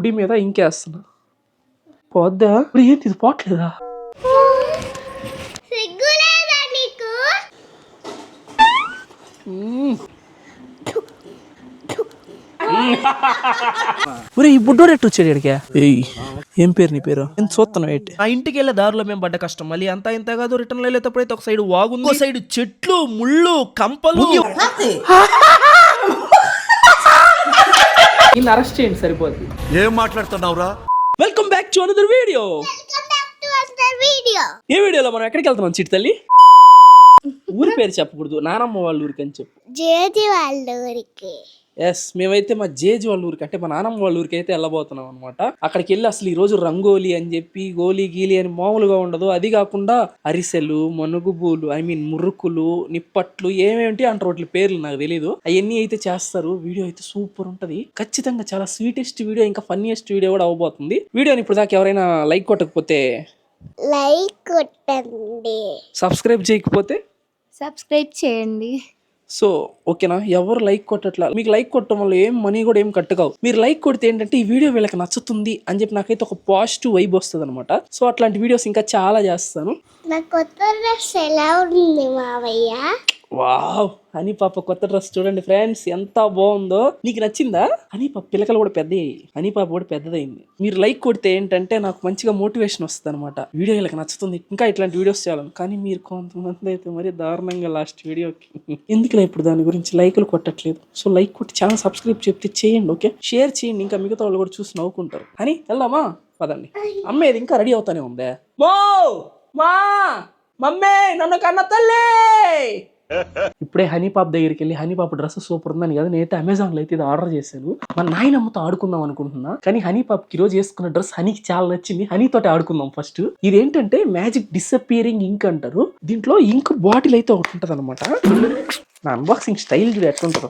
గుడి మీద ఇంకేస్తున్నా. పోద్దా? ఇప్పుడు ఏంటి ఇది పోట్లేదా? ఒరే ఈ బుడ్డోడు ఎట్టు వచ్చాడు ఇక్కడికి ఏయ్ ఏం పేరు నీ పేరు? ఎంత చూస్తున్నావు ఏంటి? ఆ ఇంటికి వెళ్ళే దారిలో మేము పడ్డ కష్టం. మళ్ళీ అంతా ఇంత కాదు రిటర్న్ వెళ్ళేటప్పుడైతే ఒక సైడ్ వాగుంది ఒక సైడ్ చెట్లు ముళ్ళు కంపలు. నిన్ను అరెస్ట్ చేయండి సరిపోద్ది. ఏం మాట్లాడుతున్నావురా? Welcome back to another video welcome back to our video ఏ వీడియోలో మనం ఎక్కడికి వెళ్తున్నాం చిట్టి తల్లి? ఊరి పేరు చెప్పకూడదు నానమ్మ వాళ్ళ ఊరికి అని చెప్పు. జేజి వాళ్ళ ఊరికి. ఎస్ మేమైతే మా జేజి వాళ్ళ ఊరికి అంటే మా నానమ్మ వాళ్ళ ఊరికి అయితే వెళ్ళబోతున్నాం అనమాట అక్కడికి వెళ్ళి అసలు ఈ రోజు రంగోలి అని చెప్పి గోలి గీలి అని మామూలుగా ఉండదు. అది కాకుండా అరిసెలు మనుగుబూలు ఐ మీన్ మురుకులు నిప్పట్లు ఏమేమిటి అంటారు వాటి పేర్లు నాకు తెలియదు అవన్నీ అయితే చేస్తారు. వీడియో అయితే సూపర్ ఉంటది. ఖచ్చితంగా చాలా స్వీటెస్ట్ వీడియో ఇంకా ఫన్నీయెస్ట్ వీడియో కూడా అవబోతుంది. వీడియోని ఇప్పుడు దాకా ఎవరైనా లైక్ కొట్టకపోతే లైక్ కొట్టండి. సబ్స్క్రైబ్ చేయకపోతే సబ్స్క్రైబ్ చేయండి. సో ఓకేనా? ఎవరు లైక్ కొట్టట్లా? మీకు లైక్ కొట్టడం వల్ల ఏం మనీ కూడా ఏం కట్టుకావు. మీరు లైక్ కొడితే ఏంటంటే ఈ వీడియో వీళ్ళకి నచ్చుతుంది అని చెప్పి నాకైతే ఒక పాజిటివ్ వైబ్ వస్తుంది అనమాట సో అట్లాంటి వీడియోస్ ఇంకా చాలా చేస్తాను. నాకు కొత్త ఎలా ఉంది మావయ్య? వావ్ అని పాప కొత్త డ్రెస్ చూడండి ఫ్రెండ్స్ ఎంత బాగుందో. నీకు నచ్చిందా? అని పాప పిల్లకలు కూడా పెద్ద అని పాప కూడా పెద్దదైంది. మీరు లైక్ కొడితే ఏంటంటే నాకు మంచిగా మోటివేషన్ వస్తుంది అనమాట వీడియో వీళ్ళకి నచ్చుతుంది. ఇంకా ఇట్లాంటి వీడియోస్ చేయాలని. కానీ మీరు కొంతమంది అయితే మరి దారుణంగా లాస్ట్ వీడియోకి. ఎందుకులే ఇప్పుడు దాని గురించి లైకులు కొట్టట్లేదు? సో లైక్ కొట్టి ఛానల్ సబ్స్క్రైబ్ చెప్తే చేయండి ఓకే? షేర్ చేయండి. ఇంకా మిగతా వాళ్ళు కూడా చూసి నవ్వుకుంటారు. అని వెళ్దామా? పదండి. అమ్మేది ఇంకా రెడీ అవుతానే ఉందే. మో మా! మమ్మీ నన్ను కన్న తల్లి! ఇప్పుడే హనీ పాప్ దగ్గరికి వెళ్ళి హనీ పాప్ డ్రెస్ సూపర్ ఉందని కదా నేనైతే అమెజాన్లో అయితే ఇది ఆర్డర్ చేశాను. మా నాయనమ్మతో ఆడుకుందాం అనుకుంటున్నా కానీ హనీ పాప్కి రోజు వేసుకున్న డ్రెస్ హనీకి చాలా నచ్చింది. హనీ తోటి ఆడుకుందాం ఫస్ట్ ఇది ఏంటంటే మ్యాజిక్ డిసపియరింగ్ ఇంక్ అంటారు. దీంట్లో ఇంక్ బాటిల్ అయితే ఒకటి ఉంటుంది అనమాట నా అన్బాక్సింగ్ స్టైల్ చూడు ఎట్లుంటుందో.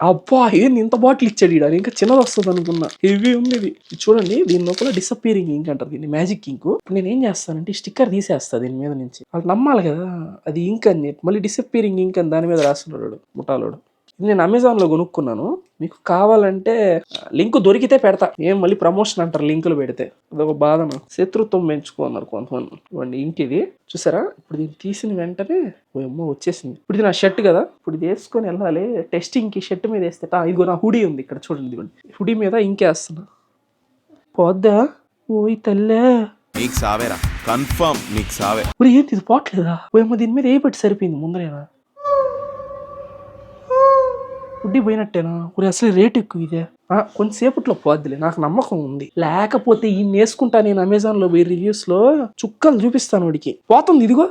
అబ్బా ఏంది ఇంత బాటిల్ ఇచ్చాడు ఈడ? ఇంకా చిన్నది వస్తుంది అనుకున్నా. హెవీ ఉంది ఇది చూడండి దీని లోపల డిసప్పీరింగ్ ఇంక్ అంటారు దీన్ని మ్యాజిక్ ఇంక్ నేను ఏం చేస్తానంటే స్టిక్కర్ తీసేస్తా దీని మీద నుంచి. వాళ్ళు నమ్మాలి కదా అది ఇంక్ అని చెప్పి మళ్ళీ డిసప్పీరింగ్ ఇంక్ అని దాని మీద రాస్తున్నాడు ముఠాలోడు. నేను అమెజాన్లో కొనుక్కున్నాను. మీకు కావాలంటే లింక్ దొరికితే పెడతా. ఏం మళ్ళీ ప్రమోషన్ అంటారు లింకులు పెడితే. అదొక బాధ నాకు. శత్రుత్వం పెంచుకున్నారు కొంతమంది. ఇవ్వండి ఇంక్ ఇది. చూసారా? ఇప్పుడు దీన్ని తీసిన వెంటనే ఓ అమ్మ వచ్చేసింది. ఇప్పుడు ఇది నా షర్ట్ కదా? ఇప్పుడు ఇది వేసుకొని వెళ్ళాలి. టెస్టింగ్కి షర్ట్ మీద వేస్తే ఇదిగో నా హుడీ ఉంది ఇక్కడ చూడండి ఇదిగోండి. హుడీ మీద ఇంకేస్తున్నా పోద్దా? ఓయ్ తల్లే. నీకు సావేరా. కన్ఫర్మ్ నీకు సావే. ఒరే ఏంటి ఇది? పోట్లేదా? ఓ అమ్మ దీని మీద ఏ పెట్టి సరిపోయింది? ముందరేనా? వడ్డీ పోయినట్టేనా? ఒరే అసలు రేట్ ఎక్కువ ఇదే. కొంతసేపట్లో పోద్దిలే. నాకు నమ్మకం ఉంది. లేకపోతే ఈ నేసుకుంటా నేను అమెజాన్లో పోయి రివ్యూస్లో చుక్కలు చూపిస్తాను వాడికి. పోతుంది ఇదిగో.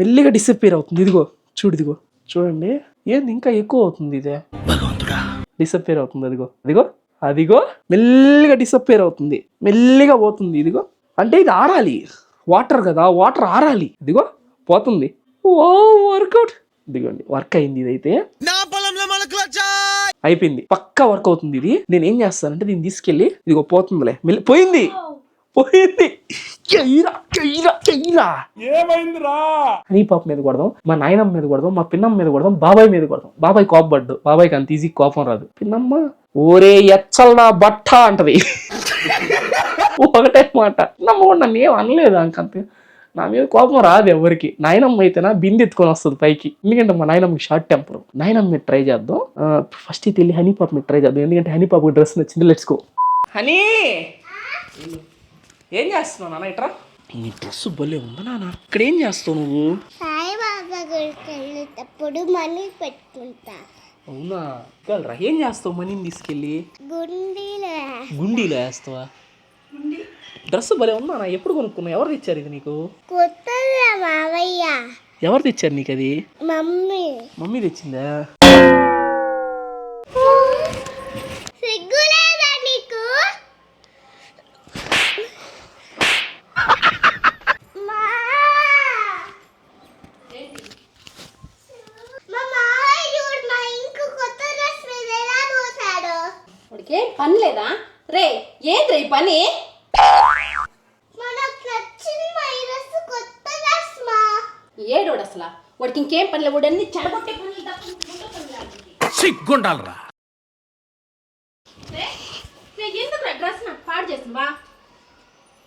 మెల్లిగా డిసప్పేర్ అవుతుంది. ఇదిగో చూడు ఇదిగో. చూడండి. ఏంది ఇంకా ఎక్కువ అవుతుంది ఇదే. డిసప్పేర్ అవుతుంది అదిగో. అదిగో అదిగో. మెల్లిగా డిసప్పేర్ అవుతుంది. మెల్లిగా పోతుంది ఇదిగో. అంటే ఇది ఆరాలి. వాటర్ కదా వాటర్ ఆరాలి. ఇదిగో పోతుంది. ఓ వర్కౌట్. ఇదిగోండి వర్క్ అయింది ఇదైతే. అయిపోయింది. పక్కా వర్క్ అవుతుంది ఇది. నేను ఏం చేస్తానంటే దీన్ని తీసుకెళ్ళి ఇదిగో పోతుందిలే. పోయింది. పోయింది. పాప మీద కొడదాం మా నాయనమ్మ మీద కొడదాం మా పిన్నమ్మ మీద కొడదాం బాబాయ్ మీద కొడదాం. బాబాయ్ కోపడ్డు బాబాయ్కి అంత ఈజీ కోపం రాదు. పిన్నమ్మ ఓరే ఎచ్చల్ నా బట్ట అంటది. ఒకటే మాట. నమ్మ కూడా నన్ను ఏం అనలేదు అంకంతే నా మీద కోపం రాదు ఎవరికి. నాయనమ్మ అయితేనా బిందె ఎత్తుకొని వస్తుంది పైకి. ఎందుకంటే మా నాయనమ్మకి షార్ట్ టెంపర్ నాయనమ్మ మీద ట్రై చేద్దాం. ఫస్ట్ ఇది వెళ్ళి హనీ పాప మీద ట్రై చేద్దాం. ఎందుకంటే హనీ పాప డ్రెస్ నచ్చింది లెట్స్ గో హనీ! ఏం చేస్తున్నావు నాన్న ఇట్రా? నీ డ్రెస్ భలే ఉందా నాన్న? ఇక్కడ ఏం చేస్తావు నువ్వు? సాయిబాబా గుడికి వెళ్ళేటప్పుడు మనీ పెట్టుకుంటా. అవునా? వెళ్ళరా ఏం చేస్తావు మనీని తీసుకెళ్ళి? గుండీలో గుండీలో వేస్తావా? డ్రెస్ భలే ఉందా ఎప్పుడు కొనుక్కున్నావు? ఎవరు తెచ్చారు ఇది నీకు? మావయ్య. ఎవరు తెచ్చారు నీకు అది? మమ్మీ. మమ్మీ తెచ్చిందా? పని లేదా? రే ఏంద్ర ఈ పని మనకు నచ్చింది మా ఈ డ్రెస్ కొత్త డ్రెస్ మా ఏడోడు అసలు ఇంకేం పని లేవు వాడు అన్ని చెడగొట్టే పనులు. సిగ్గుండాలరా. రే ఎందుకు డ్రెస్ నాకు పాడు చేసినవా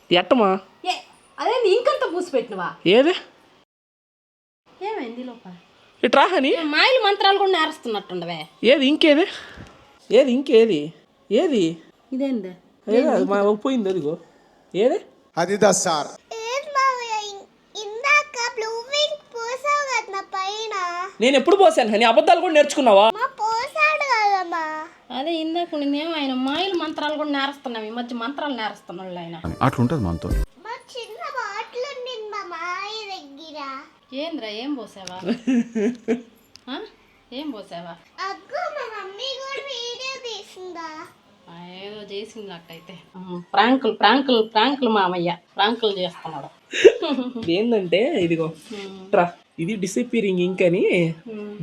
ఎట్టమా ఏ అదే నీ ఇంకంతా పూసి పెట్టినవా? ఏది? ఏమైంది లోపల? ఇట్రా మాయలు మంత్రాలు కూడా నేరస్తున్నట్టుండవే. ఏది ఇంకేది? ఏది ఇంకేది? ఏది? ఇదేంది? ఏది అది? మా పోయింది అదిగో. ఏది? అది సార్ ఏం మావయ్య ఇం- ఇందాక బ్లూ వింగ్ పోసావు కదా నా పైన నేను ఎప్పుడు పోసాను? హనీ అబద్ధాలు కూడా నేర్చుకున్నావా? అదే ఇందాక నేనేమో ఆయన మాయలు మంత్రాలు కూడా నేరస్తున్నావు. ఈ మధ్య మంత్రాలు నేరస్తున్నాడు ఆయన. అట్లుంటది మనతో మా చిన్న బాటిల్ ఉండింది మా మాయ దగ్గర. ఏంద్రా ఏం పోసావా? ఏం పోసావా? అగ్గో మా మమ్మీ కూడా వీడియో తీసిందా? ఆ, ఏదో చేసింది అట్టయితే ప్రాంకులు ప్రాంకులు ప్రాంకులు మామయ్య. ప్రాంకులు చేస్తున్నాడు. ఏంటంటే ఇదిగో. ట్రా ఇది డిసపియరింగ్ ఇంక్ అని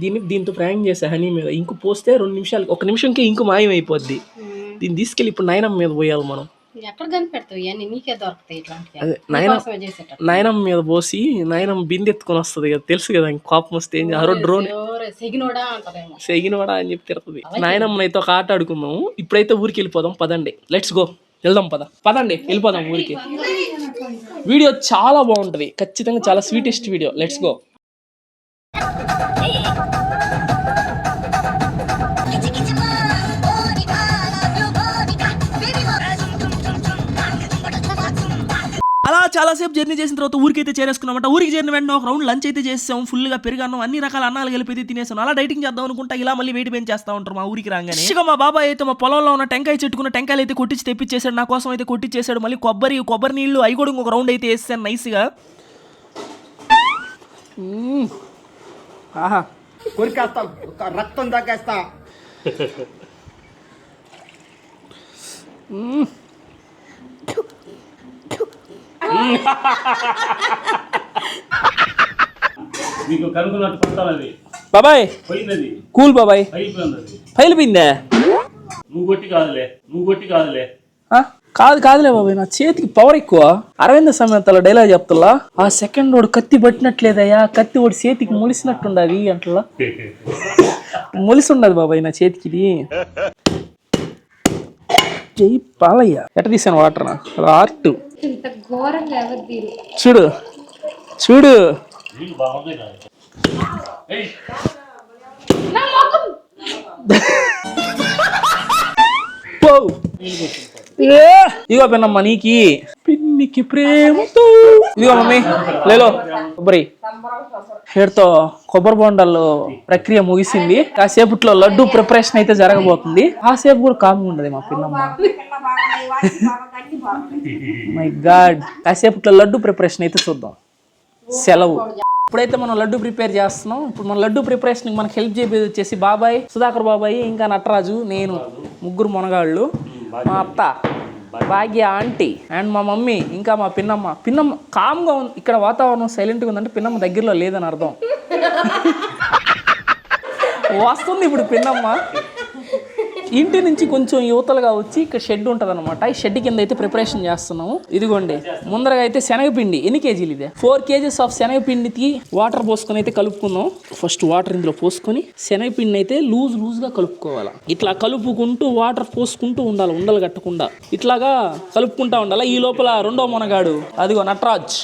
దీన్ని దీంతో ప్రయాణం చేసా హనీ మీద. ఇంకు పోస్తే రెండు నిమిషాలు ఒక నిమిషంకి ఇంకు మాయమైపోద్ది. దీన్ని తీసుకెళ్ళి ఇప్పుడు నయనం మీద పోయాలి మనం. ఎక్కడ నీకే అదే నాయన నయనం మీద పోసి నయనం బిందె ఎత్తుకొని వస్తుంది కదా తెలుసు కదా ఇంక కోపం వస్తే ఏం డ్రోన్ సెగినోడా అని చెప్పి తిడుతుంది. నాయనమ్మ అయితే ఒక ఆట ఆడుకుందాము. ఇప్పుడైతే ఊరికి వెళ్ళిపోదాం పదండి. లెట్స్ గో వెళ్దాం పద. పదండి వెళ్ళిపోదాం ఊరికి. వీడియో చాలా బాగుంటది. ఖచ్చితంగా చాలా స్వీటెస్ట్ వీడియో లెట్స్ గో అలా చాలాసేపు జర్నీ చేసిన తర్వాత ఊరికైతే చేరేసుకున్నామంట. ఊరికి చేరిన వెంటనే ఒక రౌండ్ లంచ్ అయితే చేసాం ఫుల్గా పెరిగాను అన్ని రకాల అన్నాలు కలిపి తినేసాను అలా డైటింగ్ చేద్దాం అనుకుంటా ఇలా మళ్ళీ వెయిట్ పెంచేస్తా ఉంటారు మా ఊరికి రాగానే. ఇక మా బాబాయ్ అయితే మా పొలంలో ఉన్న టెంకాయ చెట్టుకున్న టెంకాయలు అయితే కొట్టించి తెప్పించేసాడు నా కోసం అయితే కొట్టించేసాడు మళ్ళీ కొబ్బరి కొబ్బరి నీళ్ళు అవి కూడా ఇంకొక రౌండ్ అయితే వేసాను నైస్గా. ఆహా. కొరికేస్తా రక్తం తగ్గేస్తా నీకు కనుక్కున్నట్టు పట్టాలది బాబాయ్. కూల్ బాబాయ్. అయిపోయింది ఫైల్ పోయిందే? నువ్వు కొట్టి కాదులే నువ్వు కొట్టి కాదులే. ఆ? కాదు కాదులే బాబాయ్ నా చేతికి పవర్ ఎక్కువ. అరవింద సమేతలో డైలాగ్ చెప్తులా ఆ సెకండ్ వాడు కత్తి పట్టినట్లేదయ్యా కత్తి వాడి చేతికి మొలిసినట్టుండది అంటలా మొలిసి ఉండదు బాబాయ్ నా చేతికి జై పాలయ్య. ఎట తీసాను వాటర్ ఆర్ట్ చూడు చూడు. పో! ఇదిగో పిన్నమ్మ నీకి. పిన్నికి ప్రేమతో. ఇదిగో మమ్మీ లేలో. కొబ్బరి. హేడ్తో కొబ్బరి బొండాలు ప్రక్రియ ముగిసింది. కాసేపట్లో లడ్డు ప్రిపరేషన్ అయితే జరగబోతుంది. కాసేపు కూడా కామ్గా ఉండదు మా పిన్నమ్మ. మై గాడ్ కాసేపట్లో లడ్డు ప్రిపరేషన్ అయితే చూద్దాం. సెలవు. ఇప్పుడైతే మనం లడ్డు ప్రిపేర్ చేస్తున్నాం. ఇప్పుడు మన లడ్డు ప్రిపరేషన్ మనకి హెల్ప్ చేసేది వచ్చేసి బాబాయ్ సుధాకర్ బాబాయ్ ఇంకా నటరాజు నేను ముగ్గురు మునగాళ్ళు మా అత్త భాగ్య ఆంటీ అండ్ మా మమ్మీ ఇంకా మా పిన్నమ్మ. పిన్నమ్మ కామ్గా ఉంది. ఇక్కడ వాతావరణం సైలెంట్గా ఉందంటే పిన్నమ్మ దగ్గరలో లేదని అర్థం. వస్తుంది ఇప్పుడు పిన్నమ్మ. ఇంటి నుంచి కొంచెం యువతలుగా వచ్చి ఇక్కడ షెడ్ ఉంటుంది అనమాట ఈ షెడ్ కింద అయితే ప్రిపరేషన్ చేస్తున్నాము. ఇదిగోండి ముందరగా అయితే శనగపిండి ఎన్ని కేజీలు ఇదే? ఫోర్ కేజీస్ ఆఫ్ శనగపిండికి వాటర్ పోసుకొని అయితే కలుపుకుందాం. ఫస్ట్ వాటర్ ఇందులో పోసుకొని శనగపిండి అయితే లూజ్ లూజ్గా కలుపుకోవాలి. ఇట్లా కలుపుకుంటూ వాటర్ పోసుకుంటూ ఉండాలి ఉండలు కట్టకుండా. ఇట్లాగా కలుపుకుంటా ఉండాలి. ఈ లోపల రెండో మునగాడు అదిగో నటరాజ్.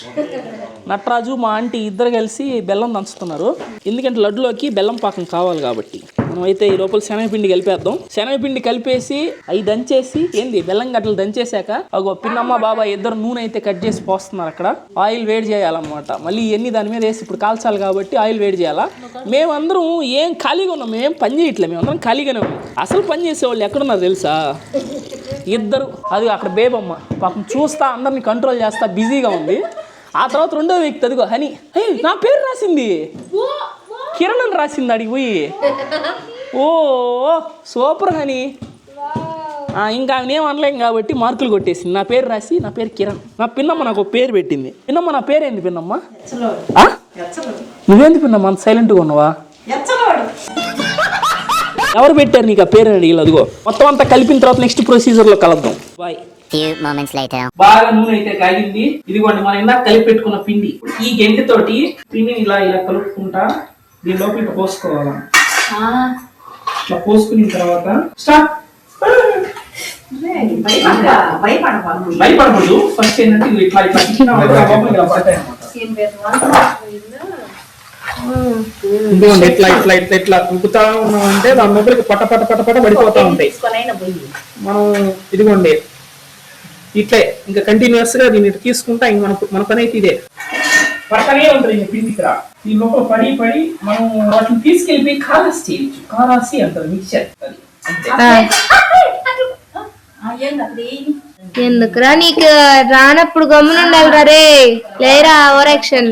నటరాజు మా ఆంటీ ఇద్దరు కలిసి బెల్లం దంచుతున్నారు. ఎందుకంటే లడ్డులోకి బెల్లం పాకం కావాలి కాబట్టి. మనం అయితే ఈ లోపల శనగపిండి కలిపేద్దాం. శనగపిండి కలిపేసి అవి దంచేసి ఏంది బెల్లం గడ్డలు దంచేసాక అగో పిన్నమ్మ బాబా ఇద్దరు నూనె అయితే కట్ చేసి పోస్తున్నారు అక్కడ. ఆయిల్ వేడి చేయాలన్నమాట. మళ్ళీ ఇవన్నీ దాని మీద వేసి ఇప్పుడు కాల్చాలి కాబట్టి ఆయిల్ వేడి చేయాలా? మేమందరం ఏం ఖాళీగా ఉన్నాం మేము పని చేయట్లేదు మేమందరం ఖాళీగానే ఉన్నాం. అసలు పని చేసేవాళ్ళు ఎక్కడున్నారు తెలుసా? ఇద్దరు అది అక్కడ బేబమ్మ. పాపం చూస్తా అందరిని కంట్రోల్ చేస్తా బిజీగా ఉంది. ఆ తర్వాత రెండో వ్యక్తి అదిగో హని. నా పేరు రాసింది. కిరణ్ అని రాసింది అడిగి పోయి. ఓ సూపర్ హని. ఆ, ఇంకా ఆమె ఏం అనలేం కాబట్టి మార్కులు కొట్టేసింది. నా పేరు రాసి నా పేరు కిరణ్. నా పిన్నమ్మ నాకు ఒక పేరు పెట్టింది. పిన్నమ్మ నా పేరేంది పిన్నమ్మ? ఆ? నువ్వేంది పిన్నమ్మ? అంత సైలెంట్గా ఉన్నావా? ఎవరు పెట్టారు నీకు ఆ పేరు అని అడిగి అదిగో మొత్తం అంతా కలిపిన తర్వాత నెక్స్ట్ ప్రొసీజర్లో కలుద్దాం. Bye Few moments later. బాగా నూనె అయితే కాగింది. ఇదిగోండి మనం ఇందాక కలిపి పెట్టుకున్న పిండి. ఈ గెంటితోటి పిండిని ఇలా ఇలా కలుపుకుంటా. దీని లోపల ఇట్లా పోసుకోవాలి ఇట్లా పోసుకున్న తర్వాత స్టార్ట్ భయపడకూడదు. ఫస్ట్ ఏంటంటే ఇట్లా ఇట్లా చిన్న ఇలా పడతాయి అన్నమాట. ఇదిగోండి ఇట్లా ఇట్లా ఇట్లా ఇట్లా ఉక్కుతా ఉన్నామంటే దాని లోపలికి పట పట పట పట పడిపోతా ఉంటాయి. మనం ఇదిగోండి ఇట్లే. ఇంకా కంటిన్యూస్గా దీన్ని తీసుకుంటా ఇంక మన మన పని అయితే ఇదే. పడతానే ఉంటుంది ఇంక పిండి ఇక్కడ. ఈ లోపల పడి పడి మనం వాటిని తీసుకెళ్ళిపోయి కారాసి చేయొచ్చు. కారాసి అంటారు మిక్చర్ అంతే. ఎందుకురా నీకు రానప్పుడు గమ్మునుండాలిరా రే? లేరా ఓవర్ యాక్షన్?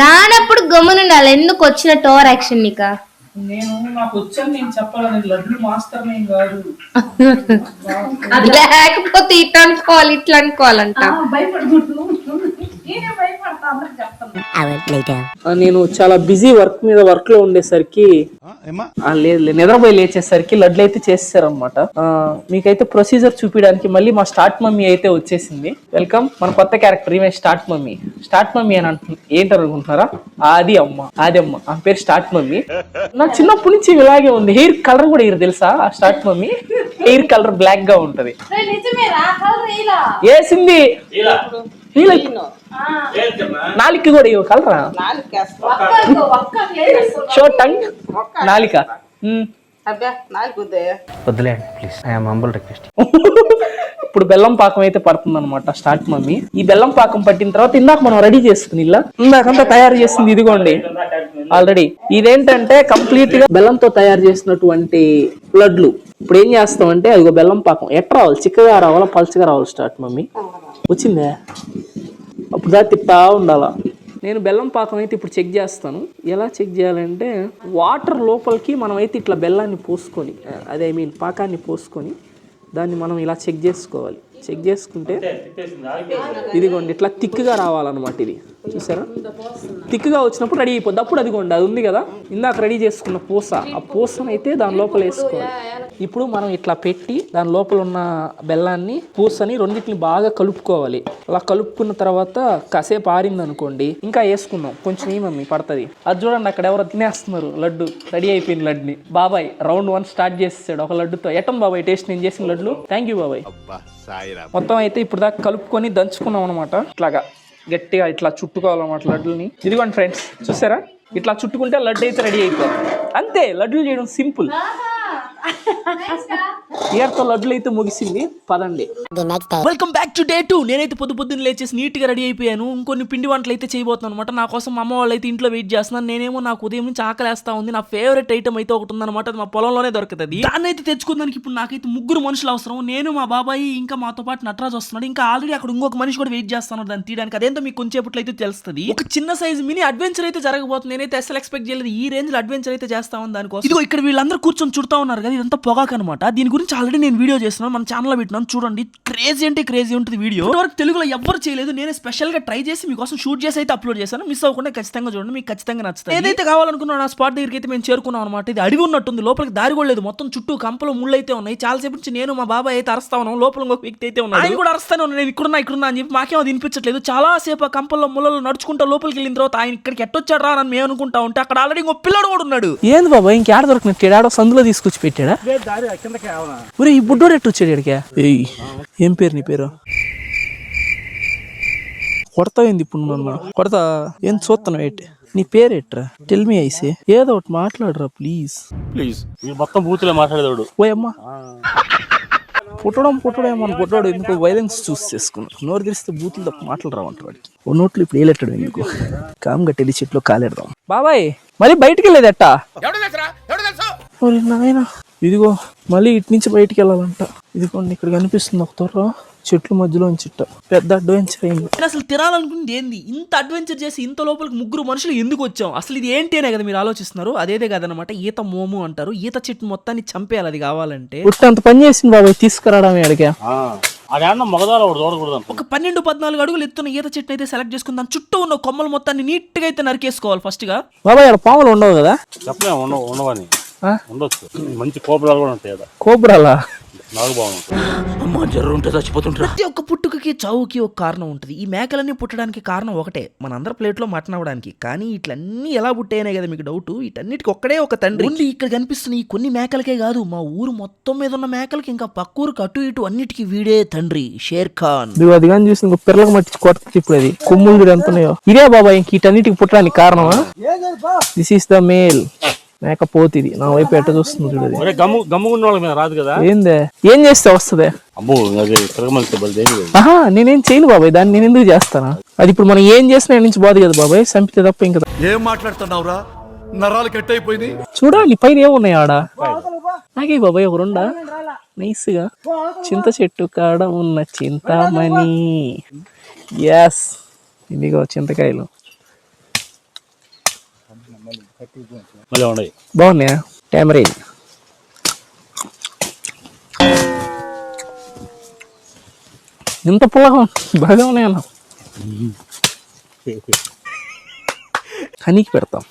రానప్పుడు గమ్మునుండాలి ఎందుకు వచ్చినట్టు ఓవర్ యాక్షన్ నీకు? నేను నాకు వచ్చాను నేను చెప్పాలని లడ్డు మాస్టర్ నేను కాదు. లేకపోతే ఇట్లా అనుకోవాలి ఇట్లా అనుకోవాలంట. ఆ, నేను చాలా బిజీ వర్క్ మీద వర్క్లో ఉండేసరికి ఆ, లేదు నిద్రపోయి లేచేసరికి లడ్లు అయితే చేసేసారనమాట మీకైతే ప్రొసీజర్ చూపించడానికి మళ్ళీ మా స్టార్ట్ మమ్మీ అయితే వచ్చేసింది. వెల్కమ్ మన కొత్త క్యారెక్టర్ ఈమె స్టార్ట్ మమ్మీ. స్టార్ట్ మమ్మీ అని అంటు ఏంటి అనుకుంటున్నారా ఆది అమ్మ ఆది అమ్మ. ఆ పేరు స్టార్ట్ మమ్మీ. నాకు చిన్నప్పటి నుంచి ఇలాగే ఉంది. హెయిర్ కలర్ కూడా ఇది తెలుసా? ఆ స్టార్ట్ మమ్మీ? హెయిర్ కలర్ బ్లాక్గా ఉంటది. వేసింది చెప్పనా నాలిక కూడా ఇవ్వ కలరా? షో టంగ్ నాలిక. వద్దులేండి ప్లీజ్ ఐఎమ్ హంబుల్ రిక్వెస్ట్ ఇప్పుడు బెల్లం పాకం అయితే పడుతుంది అనమాట స్టార్ట్ మమ్మీ. ఈ బెల్లం పాకం పట్టిన తర్వాత ఇందాక మనం రెడీ చేసుకుని ఇలా ఇందాకంతా తయారు చేసింది ఇదిగోండి. ఆల్రెడీ ఇదేంటంటే కంప్లీట్గా బెల్లంతో తయారు చేసినటువంటి లడ్లు. ఇప్పుడు ఏం చేస్తామంటే అదిగో బెల్లం పాకం. ఎట్లా రావాలి? చిక్కగా రావాలా? పల్చగా రావాలి స్టార్ట్ మమ్మీ. వచ్చిందే? అప్పుడు దాకా తిప్పుతా ఉండాలా? నేను బెల్లం పాకం అయితే ఇప్పుడు చెక్ చేస్తాను. ఎలా చెక్ చేయాలంటే వాటర్ లోపలికి మనం అయితే ఇట్లా బెల్లాన్ని పోసుకొని అదే ఐ మీన్ పాకాన్ని పోసుకొని దాన్ని మనం ఇలా చెక్ చేసుకోవాలి. చెక్ చేసుకుంటే ఇదిగోండి ఇట్లా తిక్కుగా రావాలన్నమాట ఇది. చూసారా? తిక్కుగా వచ్చినప్పుడు రెడీ అయిపోద్ది. అప్పుడు అదిగోండి అది ఉంది కదా? ఇందాక రెడీ చేసుకున్న పూస. ఆ పూసను అయితే దాని లోపల వేసుకోవాలి. ఇప్పుడు మనం ఇట్లా పెట్టి దాని లోపల ఉన్న బెల్లాన్ని పూసని రెండింటిని బాగా కలుపుకోవాలి. అలా కలుపుకున్న తర్వాత కాసేపు ఆరింది అనుకోండి ఇంకా వేసుకున్నాం కొంచెం ఈ మమ్మీ పడుతుంది? అది చూడండి అక్కడ ఎవరో తినేస్తున్నారు. లడ్డు. రెడీ అయిపోయింది లడ్డుని. బాబాయ్ రౌండ్ వన్ స్టార్ట్ చేసేసాడు ఒక లడ్డుతో. ఎటం బాబాయ్ టేస్ట్ నేను చేసిన లడ్లు థ్యాంక్ యూ బాబాయ్ మొత్తం అయితే ఇప్పుడు దాకా కలుపుకొని దంచుకున్నాం అనమాట ఇట్లాగా. గట్టిగా ఇట్లా చుట్టుకోవాలన్నమాట లడ్డుని ఇదిగోండి ఫ్రెండ్స్ చూసారా? ఇట్లా చుట్టుకుంటే లడ్డు అయితే రెడీ అయిపోతుంది. అంతే లడ్డులు చేయడం సింపుల్. ఇయర్తో లడ్డులు అయితే ముగిసింది. పదండి. Welcome back to day two నేనైతే పొద్దు పొద్దున్న లేచేసి నీట్గా రెడీ అయిపోయాను. ఇంకొన్ని పిండి వంటలు అయితే చేయబోతున్నాను అనమాట నా కోసం మా అమ్మ వాళ్ళు అయితే ఇంట్లో వెయిట్ చేస్తున్నాను నేనేమో నాకు ఉదయం నుంచి ఆకలేస్తా ఉంది. నా ఫేవరెట్ ఐటమ్ అయితే ఒకటి ఉందన్నమాట. అది మా పొలంలోనే దొరుకుతుంది. దాన్ని అయితే తెచ్చుకోవడానికి ఇప్పుడు నాకైతే ముగ్గురు మనుషులు అవసరం. నేను మా బాబాయ్ ఇంకా మాతో పాటు నటరాజు వస్తున్నాడు. ఇంకా ఆల్రెడీ అక్కడ ఇంకొక మనిషి కూడా వెయిట్ చేస్తున్నాడు దాన్ని తీయడానికి. అదేంటో మీకు కొంచెంసేపట్లో అయితే తెలుస్తుంది. ఒక చిన్న సైజ్ మినీ అడ్వెంచర్ అయితే జరగబోతుంది. నేనైతే అసలు ఎక్స్పెక్ట్ చేయలేదు. ఈ రేంజ్లో అడ్వెంచర్ అయితే చేస్తామని దానికోసం. ఇదిగో ఇక్కడ వీళ్ళందరూ కూర్చొని చుడతా ఉన్నారు కదా. ఇదంతా పొగాకు అనమాట దీని గురించి ఆల్రెడీ నేను వీడియో చేస్తున్నాను. మన ఛానల్ పెట్టినాను. చూడండి. క్రేజీ అంటే క్రేజీ ఉంటుంది వీడియో వరకు తెలుగులో ఎవ్వరు చేయలేదు. నేనే స్పెషల్గా ట్రై చేసి మీకోసం షూట్ చేసి అయితే అప్లోడ్ చేశాను. మిస్ అవ్వకుండా ఖచ్చితంగా చూడండి. మీకు ఖచ్చితంగా నచ్చుతుంది. ఏదైతే కావాలనుకున్నా నా స్పాట్ దగ్గరికి అయితే మేము చేరుకున్నాం అనమాట ఇది అడిగి ఉన్నట్టుంది. లోపలికి దారి కూడా లేదు. మొత్తం చుట్టూ కంపలు ముళ్ళు అయితే ఉన్నాయి. చాలా సేపు నుంచి నేను మా బాబాయ్ అయితే అరస్తా ఉన్నాం. లోపల ఇంకొక వ్యక్తి అయితే ఉన్నాడు. ఆయన కూడా అరస్తానే ఉన్నాను నేను ఇక్కడున్నా ఇక్కడున్నా అని చెప్పి మాకేమో అది వినిపించట్లేదు. చాలా సేపు ఆ కంపల్లో ముళ్ళలో నడుచుకుంటా లోపలికి వెళ్ళిన తర్వాత ఆయన ఇక్కడికి ఎట్టొచ్చాడు రా అని మేము అనుకుంటా ఉంటే అక్కడ ఆల్రెడీ ఇంకో పిల్లడు కూడా ఉన్నాడు. ఏంది బాబా ఇంకేడ దొరికినట్టు ఆడో సందులో తీసుకొచ్చి పెట్టాడా? ఒరే ఈ బుడ్డోడు ఎట్టు వచ్చాడు ఇక్కడికి? ఏయ్ ఏం పేరు నీ పేరు? కొడతావేంది ఇప్పుడు నన్ను? కొడతా ఏం చూస్తున్నావు ఏంటి? నీ పేరు ఎట్రా టెల్ మీ ఐసే. ఏదో ఒకటి మాట్లాడరా ప్లీజ్ ప్లీజ్ మీరు మొత్తం బూతులే మాట్లాడేదాడు. ఓయమ్మా పుట్టడం పుట్టడం ఏమన్నా పుట్టాడు ఎందుకు వైలెన్స్ చూస్ చేసుకున్నాడు. నోరు తెరిస్తే బూతులు తప్ప మాటలు రావంట వాడికి. ఓ నోట్లు ఇప్పుడు ఏలెట్టాడు ఎందుకు? కామ్గా టెలి చెట్లో కాలేడదాం బాబాయ్ మళ్ళీ బయటికి వెళ్ళేదట్టా? ఓరి నాయనా ఇదిగో మళ్ళీ ఇటు నుంచి బయటికి వెళ్ళాలంట. ఇదిగోండి ఇక్కడ కనిపిస్తుంది ఒక తొర్ర చెట్ల మధ్యలో చిట్ట పెద్ద అడ్వెంచర్ అయింది. అసలు తినాలనుకుంది ఏంది? ఇంత అడ్వెంచర్ చేసి ఇంత లోపలికి ముగ్గురు మనుషులు ఎందుకు వచ్చాం? అసలు ఇది ఏంటి అనే కదా మీరు ఆలోచిస్తున్నారు. అదేదే కదనమాట ఈత మోము అంటారు. ఈత చెట్టు మొత్తాన్ని చంపేయాలి అది కావాలంటే. పుట్టంత పని చేసింది బాబాయ్ తీసుకురావడం అడిగా. ఒక పన్నెండు పద్నాలుగు అడుగులు ఎత్తున ఈత చెట్టు అయితే సెలెక్ట్ చేసుకుని దాని చుట్టూ ఉన్న కొమ్మల మొత్తాన్ని నీట్గా అయితే నరికేసుకోవాలి ఫస్ట్గా. బాబాయ్ పాములు ఉండవు కదా? చెప్పలేము ఉండవు ఉండవని? ఉండొచ్చు. మంచి కోపరాలు కూడా ఉంటాయి కదా కోబ్రాలా? నాకు బాగుంది అమ్మా జర్ర ఉంటే చచ్చిపోతుంటారా ప్రతి ఒక్క పుట్టుకకి చావుకి ఒక కారణం ఉంటుంది. ఈ మేకలన్నీ పుట్టడానికి కారణం ఒకటే. మనందరి ప్లేట్లో మటన్ అవ్వడానికి. కానీ ఇట్లన్నీ ఎలా పుట్టాయనే కదా మీకు డౌట్? వీటన్నిటికి ఒక్కడే ఒక తండ్రి. ఓన్లీ ఇక్కడ కనిపిస్తున్న ఈ కొన్ని మేకలకే కాదు మా ఊరు మొత్తం మీద ఉన్న మేకలకి ఇంకా పక్కూరుకు అటు ఇటు అన్నిటికీ వీడే తండ్రి షేర్ ఖాన్ నువ్వు అది కానీ చూసి పిల్లలకు మట్టి ఇప్పుడు అది. కొమ్ములు ఎంత ఉన్నాయో. ఇదే బాబాయ్ ఇంక వీటన్నిటికి పుట్టడానికి కారణమా? దిస్ ఈస్ ద మేల్ ఇది నా వైపు ఎట్ట చూస్తుంది చూడు అది ఒరే గమ్ము గమ్ముకున్న వాళ్ళ మీద రాదు కదా? ఏందే? ఏం చేస్తే వస్తుంది? అది తిరగమలిస్తే బలి ఆహా నేనేం చేయను బాబాయ్ దాన్ని నేను ఎందుకు చేస్తానా? అది ఇప్పుడు మనం ఏం చేసినా నుంచి బాధ కదా బాబాయ్ చంపితే తప్ప ఇంకా ఏం మాట్లాడుతున్నావురా? నరాలు కట్ అయిపోయింది చూడాలి పైన ఏమున్నాయి ఆడ? నాకే బాబాయ్ ఒక రెండా? నైస్గా. చింత చెట్టు కాడ ఉన్న చింతామణి. ఎస్ ఇదిగో చింతకాయలు. మళ్ళీ ఉన్నాయి బాగున్నాయా టామరైన్ ఇంత పుల్లగా ఉంది. బాగా ఉన్నాయన్న హనీకి పెడతాం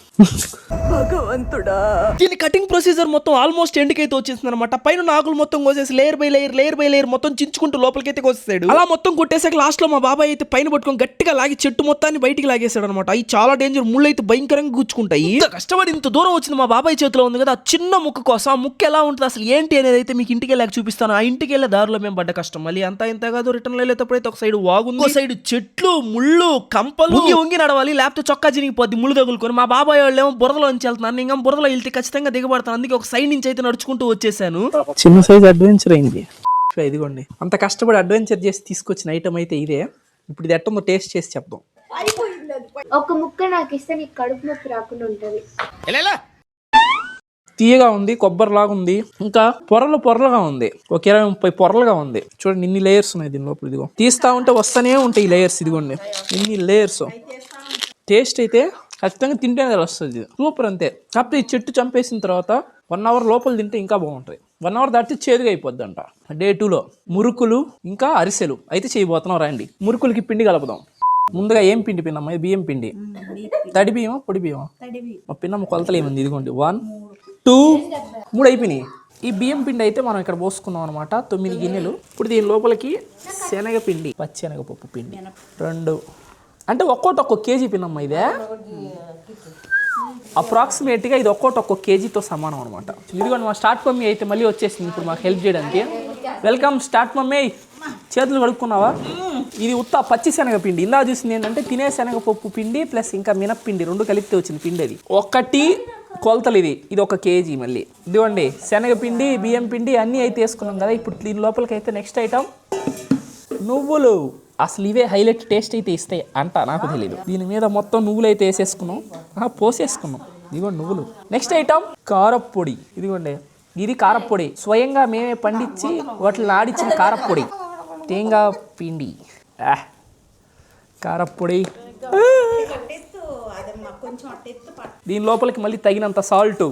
దీని కటింగ్ ప్రొసీజర్ మొత్తం ఆల్మోస్ట్ ఎండ్కి అయితే వచ్చేసింది అనమాట పైన ఆకులు మొత్తం కోసేసి layer by layer layer by layer మొత్తం చించుకుంటూ లోపలికి అయితే కోసేసాడు. అలా మొత్తం కొట్టేసాక లాస్ట్లో మా బాబాయ్ అయితే పైన పట్టుకొని గట్టిగా లాగి చెట్టు మొత్తాన్ని బయటికి లాగేసాడు అనమాట అవి చాలా డేంజర్ ముళ్ళు అయితే భయంకరంగా గుచ్చుకుంటాయి. ఇంత కష్టపడి ఇంత దూరం వచ్చింది మా బాబాయ్ చేతిలో ఉంది కదా ఆ చిన్న ముక్క కోసం ఆ ముక్క ఎలా ఉంటుంది అసలు ఏంటి అనేది అయితే మీకు ఇంటికి వెళ్ళాక చూపిస్తాను. ఆ ఇంటికి వెళ్ళే దారిలో మేము పడ్డ కష్టం. మళ్ళీ అంతా ఇంత కాదు రిటర్న్ వెళ్ళేటప్పుడైతే ఒక సైడ్ వాగుంది. ఒక సైడ్ చెట్లు ముళ్ళు కంపలు. వంగి వంగి నడవాలి లేకపోతే చొక్కా చినిగిపోద్ది ముళ్ళు తగులుకొని. మా బాబాయ్ వాళ్ళు ఏమో బురదలోంచి వెళ్తున్నాను ఇంకా బురదలో వెళ్తే ఖచ్చితంగా దిగబడతాను. అందుకే ఒక సైడ్ నుంచి అయితే నడుచుకుంటూ వచ్చేసాను. చిన్న సైజ్ అడ్వెంచర్ అయింది. ఇదిగోండి. అంత కష్టపడి అడ్వెంచర్ చేసి తీసుకొచ్చిన ఐటమ్ అయితే ఇదే. ఇప్పుడు ఇది ఎట్టుందో టేస్ట్ చేసి చెప్దాం. ఒక ముక్క నాకు ఇస్తే నీకు కడుపు నొప్పి రాకుండా ఉంటది. తీయగా ఉంది కొబ్బరిలాగా ఉంది. ఇంకా పొరలు పొరలుగా ఉంది. ఒక ఇరవై ముప్పై పొరలుగా ఉంది. చూడండి ఇన్ని లేయర్స్ ఉన్నాయి దీని లోపల ఇదిగో. తీస్తా ఉంటే వస్తూనే ఉంటాయి ఈ లేయర్స్ ఇదిగోండి. ఇన్ని లేయర్స్ టేస్ట్ అయితే ఖచ్చితంగా తింటేనే తెలుస్తుంది. సూపర్ అంతే. కాకపోతే ఈ చెట్టు చంపేసిన తర్వాత వన్ అవర్ లోపల తింటే ఇంకా బాగుంటుంది. వన్ అవర్ దాటితే చేదుగా అయిపోద్ది అంట డే టూలో మురుకులు ఇంకా అరిసెలు. అయితే చేయబోతున్నాం రండి. మురుకులకి పిండి కలుపుదాం. ముందుగా ఏం పిండి పిన్నమ్మ బియ్యం పిండి? తడి బియ్యం పొడి బియ్యమా? మా పిన్నమ్మ కొలతలు ఏముంది? ఇదిగోండి. వన్ టూ మూడు అయిపోయినాయి. ఈ బియ్యం పిండి అయితే మనం ఇక్కడ పోసుకున్నాం అనమాట తొమ్మిది గిన్నెలు. ఇప్పుడు దీని లోపలికి శనగపిండి పచ్చెనగపప్పు పిండి. రెండు అంటే ఒక్కోటి ఒక్కో కేజీ పిన్నమ్మ ఇదే? అప్రాక్సిమేట్గా ఇది ఒక్కోటి ఒక్కో కేజీతో సమానం అనమాట ఇదిగోండి మా స్టార్ట్ మమ్మీ అయితే మళ్ళీ వచ్చేసింది ఇప్పుడు మాకు హెల్ప్ చేయడానికి. వెల్కమ్ స్టార్ట్ మమ్మీ చేతులు కడుక్కున్నావా? ఇది ఉత్త పచ్చి శనగపిండి. ఇందా చూసింది ఏంటంటే తినే శనగపప్పు పిండి ప్లస్ ఇంకా మినప్పిండి రెండు కలిపితే వచ్చింది పిండి అది. ఒకటి కొలతలు ఇది. ఇది ఒక కేజీ మళ్ళీ. ఇదిగోండి శనగపిండి బియ్యం పిండి అన్నీ అయితే వేసుకున్నాం కదా ఇప్పుడు దీని లోపలికి అయితే నెక్స్ట్ ఐటమ్ నువ్వులు. అసలు ఇవే హైలైట్ టేస్ట్ అయితే ఇస్తాయి అంట నాకు తెలియదు దీని మీద మొత్తం నువ్వులు అయితే వేసేసుకున్నాం. పోసేసుకున్నాం. ఇదిగోండి నువ్వులు. నెక్స్ట్ ఐటమ్ కారప్పొడి. ఇదిగోండి. ఇది కారప్పొడి. స్వయంగా మేమే పండించి వాటిని ఆడిచ్చిన కారప్పొడి. తేంగా పిండి. కారప్పొడి. దీని లోపలికి మళ్ళీ తగినంత సాల్ట్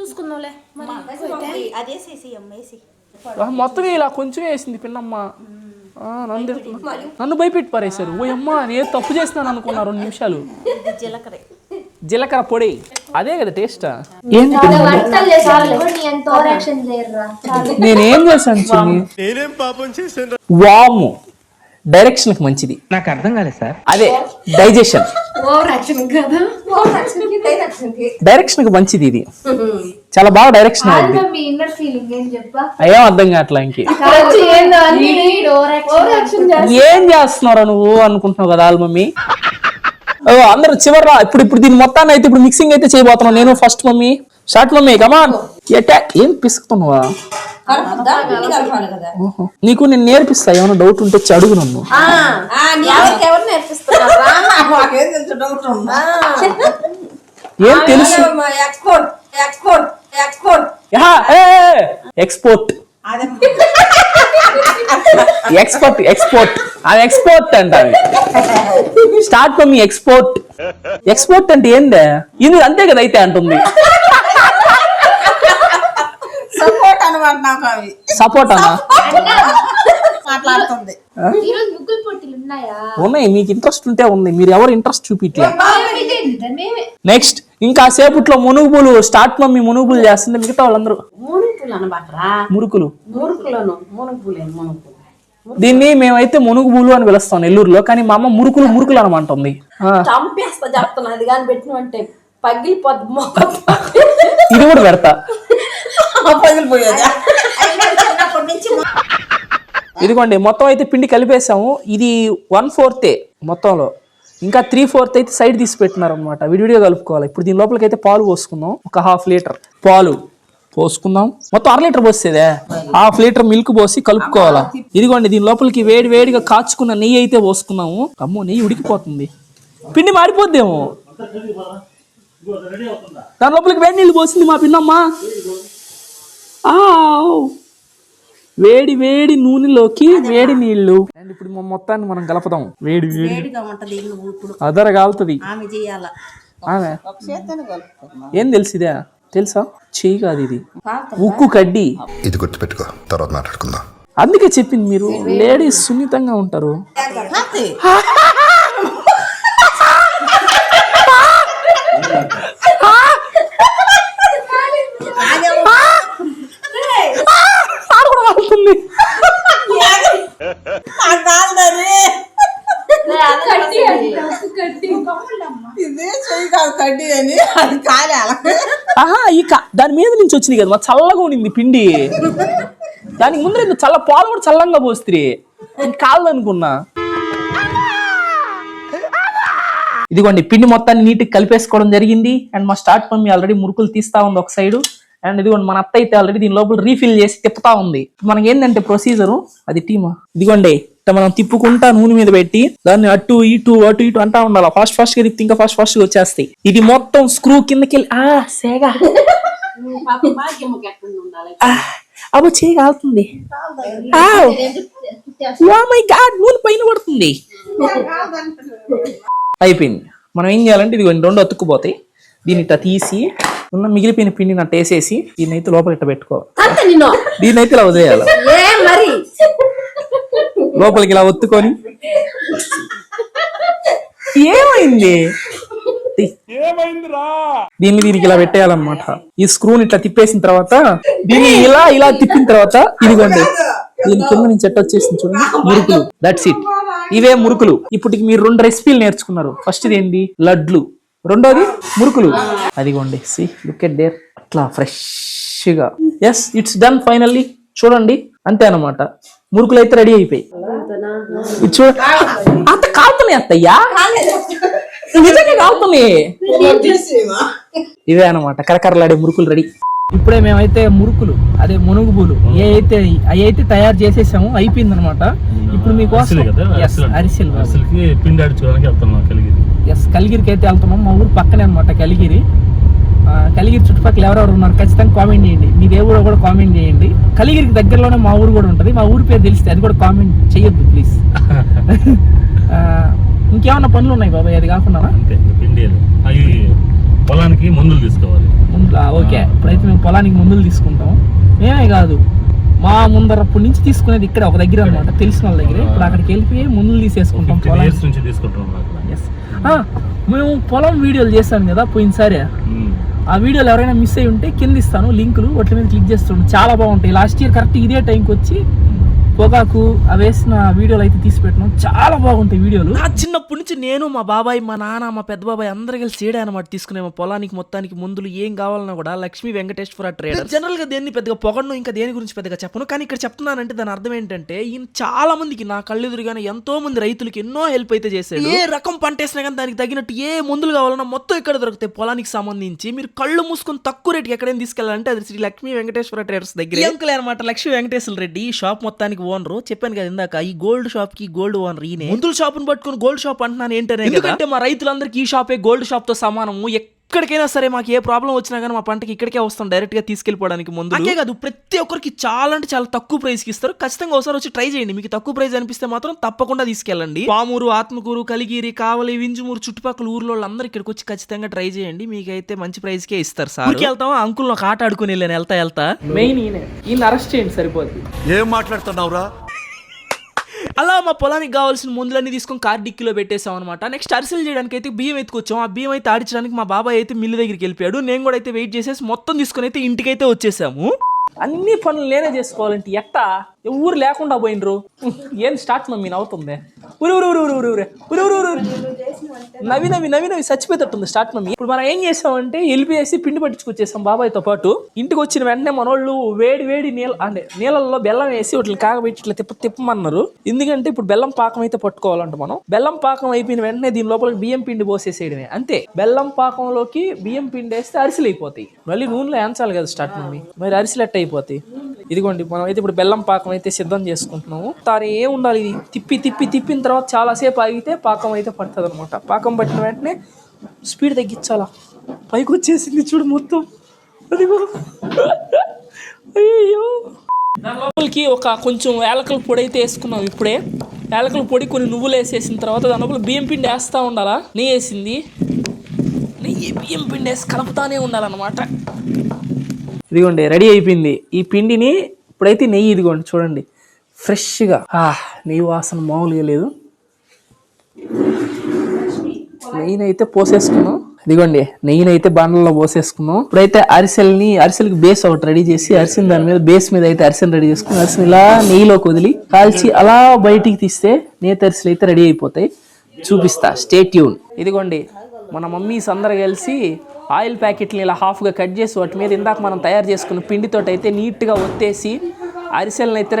చూసుకుందాంలే. మొత్తం ఇలా కొంచెం వేసింది పిన్నమ్మ. ఆ, నన్ను. నన్ను భయపెట్టి పారేశారు. ఓ అమ్మ నేను తప్పు చేస్తున్నాను అనుకున్నా రెండు నిమిషాలు. జీలకర్ర. పొడి. అదే కదా టేస్ట్ నేనేం చేశాను చిన్ని? నేనేం పాపం చేశాను వాము. డైరెక్షన్కి మంచిది. నాకు అర్థం కాలేదు సార్. అదే డైజెషన్. డైరెక్షన్కి మంచిది ఇది. చాలా బాగా డైరెక్షన్ అవుద్ది. మీ ఇన్నర్ ఫీలింగ్ ఏం చెప్పా? ఏం అర్థం కావట్లా ఇంక? ఏం చేస్తున్నారా నువ్వు అనుకుంటున్నావు కదా మమ్మీ ఓ, అందరూ చివర్రా ఇప్పుడు ఇప్పుడు దీని మొత్తాన్ని అయితే ఇప్పుడు మిక్సింగ్ అయితే చేయబోతున్నాను నేను first mummy. Start mummy come on attack ఏం పిసుకుతున్నావా. నీకు నేను నేర్పిస్తా ఏమైనా డౌట్ ఉంటే అడుగు నన్ను. ఎవరు నేర్పిస్తున్నారా? మాకేం తెలుసు డౌట్ ఉందా? ఏం తెలుసు? Export export export export export export అది. ఎక్స్పోర్ట్ అంట స్టార్ట్ మమ్మీ ఎక్స్పోర్ట్ ఎక్స్పోర్ట్ అంటే ఏందే? ఇది అంతే కదా అయితే అంటుంది. సపోర్ట్ అనమాట నాకు అవి సపోర్ట్ అన్నా మాట్లాడ మాట్లాడుతుంది ఉన్నాయా? మీకు ఇంట్రెస్ట్ ఉంటే ఉంది. మీరు ఎవరు ఇంట్రెస్ట్ చూపించలే నెక్స్ట్ ఇంకా సేపట్లో మునుగుబులు స్టార్ట్ మమ్మీ మునుగుబులు చేస్తుంది. మిగతా వాళ్ళందరూ. మురుకులు. దీన్ని మేమైతే మునుగుబులు అని పిలుస్తాం నెల్లూరులో కానీ మా అమ్మ మురుకులు మురుకులు అనమంటుంది. పగిలిపోద్ది. ఇది కూడా పెడతా. పగిలిపోయేది. ఇదిగోండి మొత్తం అయితే పిండి కలిపేసాము. ఇది వన్ ఫోర్తే మొత్తంలో. ఇంకా త్రీ ఫోర్త్ అయితే సైడ్ తీసి పెట్టినారు అనమాట విడివిడిగా కలుపుకోవాలి. ఇప్పుడు దీని లోపలికి అయితే పాలు పోసుకుందాం. ఒక హాఫ్ లీటర్ పాలు పోసుకుందాం. మొత్తం అర లీటర్ పోసేదే? హాఫ్ లీటర్ మిల్క్ పోసి కలుపుకోవాలా? ఇదిగోండి దీని లోపలికి వేడి వేడిగా కాచుకున్న నెయ్యి అయితే పోసుకున్నాము. అమ్మో నెయ్యి ఉడికిపోతుంది. పిండి మాడిపోద్దేమో? దాని లోపలికి వేడి నీళ్ళు పోసింది మా పిన్నమ్మా. ఆవ్. వేడి వేడి నూనెలోకి వేడి నీళ్ళు అండ్ ఇప్పుడు మొ- మొత్తాన్ని మనం కలపదాం. వేడి వేడి. అదర కాలుతుంది. ఏం తెలిసిదే తెలుసా? చెయ్యి కాదు ఇది. ఉక్కు కడ్డి. ఇది గుర్తుపెట్టుకో తర్వాత మాట్లాడుకుందాం. అందుకే చెప్పింది మీరు. లేడీస్ సున్నితంగా ఉంటారు కాంతి, ఆడు కూడా కాలుతుంది ఆ కాలుదని. ఇది చెయ్యి కాదు కడ్డీ అని అది కాలే అలా ఆహా దాని మీద నుంచి వచ్చింది కదా మా చల్లగా ఉండింది పిండి. దానికి ముందర చల్ల పాలు కూడా చల్లంగా పోస్త్రి. కాలనుకున్నా ఇదిగోండి పిండి మొత్తాన్ని నీట్గా కలిపేసుకోవడం జరిగింది. అండ్ మా స్టార్ట్ మమ్మీ ఆల్రెడీ మురుకులు తీస్తా ఉంది ఒక సైడు. అండ్ ఇదిగోండి మన అత్త అయితే ఆల్రెడీ దీని లోపల రీఫిల్ చేసి తిప్పుతా ఉంది. మనకి ఏంటంటే ప్రొసీజరు అది టీమా ఇదిగోండి ఇట్లా మనం తిప్పుకుంటా నూనె మీద పెట్టి దాన్ని అటు ఇటు అటు ఇటు అంటా ఉండాలి. ఫాస్ట్ ఫాస్ట్గా తిప్పితే ఇంకా ఫాస్ట్ ఫాస్ట్గా వచ్చేస్తాయి. ఇది మొత్తం స్క్రూ కిందకి ఆ సేగా. అబ్బో చేయి మై గాడ్ నూనె పైన పడుతుంది. అయిపోయింది. మనం ఏం చేయాలంటే ఇది రెండు అతుక్కుపోతాయి. దీన్ని ఇట్లా తీసి ఉన్న మిగిలిపోయిన పిండిని అట్ట వేసేసి దీన్ని అయితే లోపల ఇట్ట పెట్టుకోవాలి అయితే ఇలా వదిలేయాలి. లోపలికి ఇలా ఒత్తుకొని. ఏమైంది? దీన్ని దీనికి ఇలా పెట్టేయాలన్నమాట. ఈ స్క్రూని ఇట్లా తిప్పేసిన తర్వాత దీన్ని ఇలా ఇలా తిప్పిన తర్వాత ఇదిగోండి. దీని కింద నుంచి ఎట్ట వచ్చేసింది చూడండి? మురుకులు. దట్స్ ఇట్ ఇవే మురుకులు. ఇప్పటికి మీరు రెండు రెసిపీలు నేర్చుకున్నారు. ఫస్ట్ ఇది ఏంది లడ్లు. రెండోది మురుకులు. అదిగోండి సి లుక్ ఎట్ దేర్ అట్లా ఫ్రెష్గా ఎస్ ఇట్స్ డన్ ఫైనల్లీ చూడండి అంతే అన్నమాట. మురుకులు అయితే రెడీ అయిపోయి అంత కాలుతున్నాయి అత్తయ్యా. నిజంగా కాలుతున్నాయి. తీసేమా ఇవే అన్నమాట కరకరలాడే మురుకులు రెడీ. ఇప్పుడే మేమైతే మురుకులు అదే మునుగుబులు ఏ అయితే అవి అయితే తయారు చేసేసాము అయిపోయింది అనమాట ఇప్పుడు మీకోసం అరిసెలు. అసలుకి పిండి అడుచుకోవడానికి వెళ్తున్నాం ఎస్ కలిగిరికి అయితే వెళ్తున్నాం. మా ఊరు పక్కనే అనమాట కలిగిరి. కలిగిరి చుట్టుపక్కల ఎవరెవరు ఉన్నారు ఖచ్చితంగా కామెంట్ చేయండి. మీ దేవుడు కూడా కామెంట్ చేయండి. కలిగిరికి దగ్గరలోనే మా ఊరు కూడా ఉంటుంది. మా ఊరి పేరు తెలిస్తే అది కూడా కామెంట్ చేయొద్దు ప్లీజ్ ఇంకేమన్నా పనులు ఉన్నాయి బాబాయ్? అది కాకుండా పొలానికి మందులు తీసుకోవాలి. ముందు ఓకే. ఇప్పుడైతే మేము పొలానికి మందులు తీసుకుంటాం. మేమే కాదు. మా ముందరప్పటి నుంచి తీసుకునేది ఇక్కడ ఒక దగ్గర అనమాట తెలిసిన వాళ్ళ దగ్గర. ఇప్పుడు అక్కడికి వెళ్ళిపోయి మందులు తీసేసుకుంటాం నుంచి మేము పొలం వీడియోలు చేశాను కదా పోయినసారి. ఆ వీడియోలు ఎవరైనా మిస్ అయి ఉంటే కింద ఇస్తాను. లింకులు వాటి మీద క్లిక్ చేస్తుండే. చాలా బాగుంటాయి. లాస్ట్ ఇయర్ కరెక్ట్ ఇదే టైంకి వచ్చి పొగాకు అవి వేసిన వీడియోలు అయితే తీసి పెట్టినాం. చాలా బాగుంటాయి వీడియోలు. నా చిన్నప్పటి నుంచి నేను మా బాబాయ్ మా నాన్న మా పెద్ద బాబాయ్ అందరు కలిసి చేయడా అనమాట తీసుకునే మా పొలానికి మొత్తానికి మందులు ఏం కావాలన్నా కూడా లక్ష్మీ వెంకటేశ్వర ట్రేడర్ జనరల్గా దేన్ని పెద్దగా పొగడను ఇంకా దేని గురించి పెద్దగా చెప్పను. కానీ ఇక్కడ చెప్తున్నానంటే దాని అర్థం ఏంటంటే ఈయన చాలా మందికి నా కళ్ళెదురుగానే ఎంతో మంది రైతులకి ఎన్నో హెల్ప్ అయితే చేశాడు. ఏ రకం పంట వేసినా కానీ దానికి తగినట్టు ఏ మందులు కావాలన్నా మొత్తం ఇక్కడ దొరుకుతాయి. పొలానికి సంబంధించి మీరు కళ్ళు మూసుకొని తక్కువ రేటుకి ఎక్కడైనా తీసుకెళ్ళాలంటే అది శ్రీ లక్ష్మీ వెంకటేశ్వర ట్రేడర్స్ దగ్గర. అంకుల్ అనమాట లక్ష్మీ వెంకటేశ్వర రెడ్డి. షాప్ మొత్తానికి ఓనరు. చెప్పాను కదా ఇందాక ఈ గోల్డ్ షాప్కి గోల్డ్ ఓనర్ ఈయన. మందుల షాప్ పట్టుకుని గోల్డ్ షాప్ అంటున్నాను ఏంటనే ఎందుకంటే మా రైతులందరికీ ఈ షాపే గోల్డ్ షాప్తో సమానము. ఎక్కడికైనా సరే మాకు ఏ ప్రాబ్లం వచ్చినా కానీ మా పంటకి ఇక్కడికే వస్తాం డైరెక్ట్గా తీసుకెళ్ళిపోవడానికి ముందు. అంతే కాదు ప్రతి ఒక్కరికి చాలా అంటే చాలా తక్కువ ప్రైస్కి ఇస్తారు. ఖచ్చితంగా ఒకసారి వచ్చి ట్రై చేయండి. మీకు తక్కువ ప్రైస్ అనిపిస్తే మాత్రం తప్పకుండా తీసుకెళ్ళండి. పామూరు ఆత్మకూరు కలిగిరి కావలి వింజమూరు చుట్టుపక్కల ఊర్లో వాళ్ళందరూ ఇక్కడికి వచ్చి ఖచ్చితంగా ట్రై చేయండి. మీకైతే మంచి ప్రైస్ కే ఇస్తారు సార్. ఊరికి వెళ్తాం అంకుల్ ఒక ఆట ఆడుకుని వెళ్ళాను. వెళ్తా వెళ్తా. మెయిన్ ఈయన. ఈయన అరెస్ట్ చేయండి సరిపోద్ది. ఏం మాట్లాడుతున్నావురా? అలా మా పొలానికి కావాల్సిన మందులన్నీ తీసుకొని కార్ డిక్కీలో పెట్టేసాం అనమాట నెక్స్ట్ అరిసెలు చేయడానికి అయితే బియ్యం ఎత్తుకొచ్చాం. ఆ బియ్యం అయితే ఆడించడానికి మా బాబాయ్ అయితే మిల్లు దగ్గరికి వెళ్ళిపోయాడు. నేను కూడా అయితే వెయిట్ చేసేసి మొత్తం తీసుకొని అయితే ఇంటికైతే వచ్చేసాము. అన్ని పనులు నేనే చేసుకోవాలంటే ఎట్టా? ఊరు లేకుండా పోయినరు? ఏం స్టార్ట్ మమ్మీ నవ్వుతుంది? ఊరు ఊరు ఊరు ఊరు ఊరు ఊరు ఊరు ఊరు ఊరు నవి నవి నవి నవి చచ్చిపోయేటట్టుంది స్టార్ట్ మమ్మీ ఇప్పుడు మనం ఏం చేసామంటే వెళ్ళిపోయేసి పిండి పట్టించుకొచ్చేసాం బాబాయ్తో పాటు. ఇంటికి వచ్చిన వెంటనే మనోళ్ళు వేడి వేడి నీళ్ళ అంటే నీళ్ళల్లో బెల్లం వేసి వాటిని కాగబెట్టి ఇట్లా తిప్ప తిప్పమన్నారు. ఎందుకంటే ఇప్పుడు బెల్లం పాకం అయితే పట్టుకోవాలంట మనం. బెల్లం పాకం అయిపోయిన వెంటనే దీని లోపల బియ్యం పిండి పోసేసేయడమే. అంతే. బెల్లం పాకంలోకి బియ్యం పిండి వేస్తే అరిసెలు అయిపోతాయి. మళ్ళీ నూనెలో ఏంచాలి కదా స్టార్ట్ మమ్మీ మరి అరిసెలు ఎట్ట అయిపోతాయి ఇదిగోండి మనం అయితే ఇప్పుడు బెల్లం పాకం అయితే సిద్ధం చేసుకుంటున్నాము. తాను ఏ ఉండాలి ఇది. తిప్పి తిప్పి తిప్పిన తర్వాత చాలాసేపు ఆగితే పాకం అయితే పడుతుంది అనమాట పాకం పట్టిన వెంటనే స్పీడ్ తగ్గించాలా? పైకి వచ్చేసింది చూడు మొత్తం. అదిగో. అయ్యో లోపలికి ఒక కొంచెం ఏలకల పొడి అయితే వేసుకున్నాం ఇప్పుడే. యాలకల పొడి కొన్ని నువ్వులు వేసేసిన తర్వాత దాని లోపల బియ్యం పిండి వేస్తూ ఉండాలా? నెయ్యి వేసింది. నెయ్యి బియ్యం పిండి వేసి కలుపుతానే ఉండాలన్నమాట. ఇదిగోండి రెడీ అయిపోయింది. ఈ పిండిని ఇప్పుడైతే నెయ్యి ఇదిగోండి చూడండి. ఫ్రెష్గా. నెయ్యి వాసన మామూలుగా లేదు. నెయ్యిని అయితే పోసేసుకున్నాం. ఇదిగోండి నెయ్యిని అయితే బండల్లో పోసేసుకున్నాం. ఇప్పుడైతే అరిసెల్ని అరిసెలకి బేస్ ఒకటి రెడీ చేసి అరిసెల దాని మీద బేస్ మీద అయితే అరిసెలు రెడీ చేసుకుని అరిసెలు ఇలా నెయ్యిలోకి వదిలి కాల్చి అలా బయటికి తీస్తే నేత అరిసెలు అయితే రెడీ అయిపోతాయి. చూపిస్తా స్టే ట్యూన్ ఇదిగోండి మన మమ్మీస్ అందరు కలిసి ఆయిల్ ప్యాకెట్లు ఇలా హాఫ్గా కట్ చేసి వాటి మీద ఇందాక మనం తయారు చేసుకున్న పిండితో అయితే నీట్గా ఒత్తేసి అరిసెలను అయితే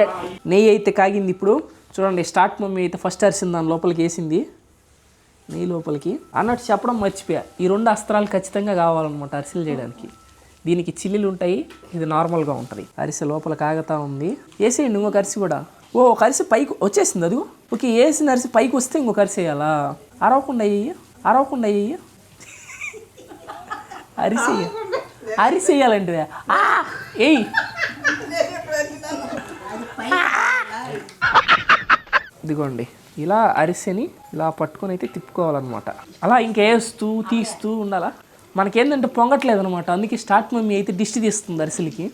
నెయ్యి అయితే కాగింది ఇప్పుడు. చూడండి స్టార్ట్ మమ్మీ అయితే ఫస్ట్ అరిసింది దాని లోపలికి వేసింది. నెయ్యి లోపలికి. అన్నట్టు చెప్పడం మర్చిపోయా. ఈ రెండు అస్త్రాలు ఖచ్చితంగా కావాలన్నమాట అరిసెలు చేయడానికి. దీనికి చిల్లులు ఉంటాయి ఇది నార్మల్గా ఉంటుంది. అరిసె లోపల కాగతా ఉంది. వేసేయండి ఇంకొక అరిసి కూడా. ఓ ఒక అరిసి పైకి వచ్చేసింది అది ఓకే వేసిన అరిసి పైకి వస్తే ఇంకొక అరిసి వేయాలా? అరవకుండా అయ్యి అరవకుండా అయ్యి అరిసి అరిసి వేయాలంటే ఏయ్. ఇదిగోండి ఇలా అరిసెని ఇలా పట్టుకొని అయితే తిప్పుకోవాలన్నమాట. అలా ఇంకేస్తూ తీస్తూ ఉండాలా? మనకేంటంటే పొంగట్లేదు అనమాట అందుకే స్టార్ట్ మమ్మీ అయితే దిష్టి తీస్తుంది అరిసెలకి.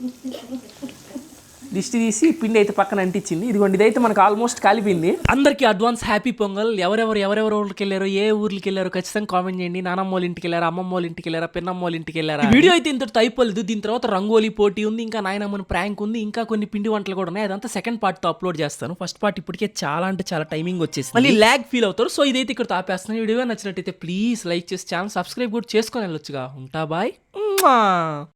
దిష్టి తీసి పిండి అయితే పక్కన అంటించింది. ఇదిగోండి ఇదైతే మనకు ఆల్మోస్ట్ కాలిపోయింది. అందరికీ అడ్వాన్స్ హ్యాపీ పొంగల్. ఎవరెవరు ఎవరెవరు ఊళ్ళకి వెళ్ళారో ఏ ఊర్లకి వెళ్ళారో ఖచ్చితంగా కామెంట్ చేయండి. నానమ్మ వాళ్ళ ఇంటికి వెళ్ళారా అమ్మమ్మ వాళ్ళ ఇంటికి వెళ్ళారా పెన్నమ్మ వాళ్ళ ఇంటికి వెళ్ళారా వీడియో అయితే ఇంతటితో అయిపోలేదు దీని తర్వాత రంగోలీ పోటీ ఉంది ఇంకా నాయనమ్మని ప్రాంక్ ఉంది ఇంకా కొన్ని పిండి వంటలు కూడా ఉన్నాయి. అదంతా సెకండ్ పార్ట్తో అప్లోడ్ చేస్తాను. ఫస్ట్ పార్ట్ ఇప్పటికే చాలా అంటే చాలా టైమింగ్ వచ్చేసి మళ్ళీ ల్యాగ్ ఫీల్ అవుతారు. సో ఇదైతే ఇక్కడ ఆపేస్తున్నాను వీడియో నచ్చినట్టయితే ప్లీజ్ లైక్ చేసి ఛానల్ సబ్స్క్రైబ్ కూడా చేసుకొని వెళ్ళొచ్చుగా. ఉంటా బాయ్